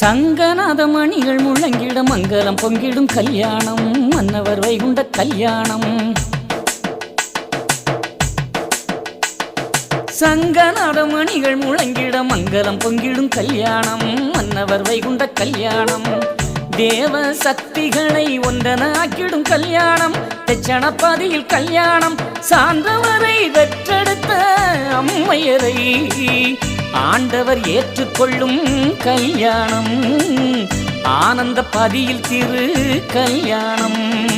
சங்கநாத மணிகள் முழங்கிட மங்கலம் பொங்கிடும் கல்யாணம் மன்னவர் வைகுண்ட கல்யாணம். சங்கநாத மணிகள் முழங்கிட மங்கலம் பொங்கிடும் கல்யாணம் மன்னவர் வைகுண்ட கல்யாணம். தேவ சக்திகளை ஒன்றனாக்கிடும் கல்யாணம் தச்சனப்பாதியில் கல்யாணம். சார்ந்தவரை வெற்றெடுத்த அம்மையரை ஆண்டவர் ஏற்றுக்கொள்ளும் கல்யாணம். ஆனந்த பதியில் திரு கல்யாணம்.